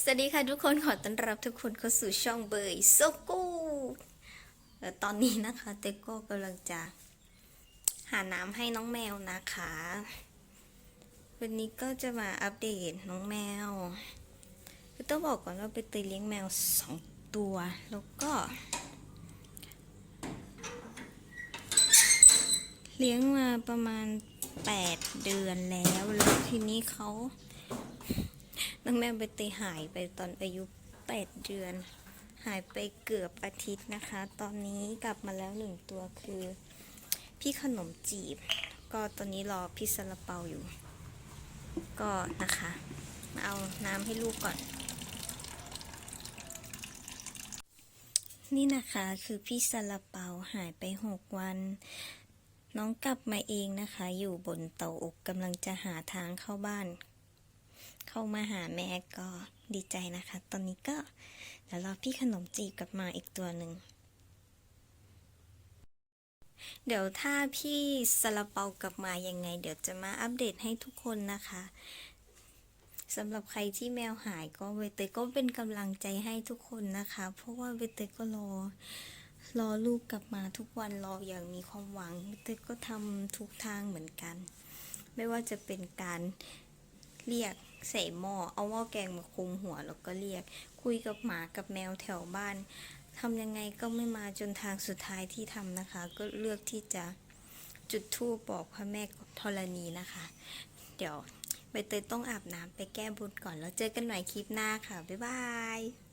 สวัสดีค่ะทุกคนขอต้อนรับทุกคนเข้าสู่ช่องเบยโซกูตอนนี้นะคะเต็กก็กำลังจะหาน้ำให้น้องแมวนะคะ วันนี้ก็จะมาอัปเดตน้องแมวคือต้องบอกก่อนว่าไปเตยเลี้ยงแมวสองตัว แล้วก็ เลี้ยงมาประมาณ 8 เดือนแล้ว แล้วทีนี้เขา น้องแมวไปตยหายไปตอนอายุ 8 เดือน หายไปเกือบอาทิตย์นะคะ ตอนนี้กลับมาแล้วหนึ่งตัวคือ พี่ขนมจีบ ก็ตอนนี้รอพี่ซาลาเปาอยู่ ก็นะคะมาเอาน้ำให้ลูกก่อน นี่นะคะคือพี่ซาลาเปาหายไป 6 วันน้องกลับมาเองนะคะ อยู่บนเตาอบกำลังจะหาทางเข้าบ้าน เข้ามาหาแม่ก็ดีใจนะคะ ตอนนี้ก็เดี๋ยวรอพี่ขนมจีบกลับมาอีกตัวหนึ่ง เดี๋ยวถ้าพี่ซาลาเปากลับมายังไง เดี๋ยวจะมาอัปเดตให้ทุกคนนะคะสำหรับใครที่แมวหายก็เวเตยก็เป็นกำลังใจให้ทุกคนนะคะ เพราะว่าเวเตยก็รอรอลูกกลับมาทุกวันรออย่างมีความหวังเวเตยก็ทำทุกทางเหมือนกัน ไม่ว่าจะเป็นการเรียก ใส่หม้อเอาหม้อแกงมาคลุมหัวแล้วก็เรียก คุยกับหมากับแมวแถวบ้านทำยังไงก็ไม่มาจนทางสุดท้ายที่ทำนะคะ ก็เลือกที่จะจุดธูปบอกพระแม่ธรณีนะคะ เดี๋ยวใบเตยต้องอาบน้ำไปแก้บุญก่อนแล้วเจอกันใหม่คลิปหน้าค่ะ บ๊ายบาย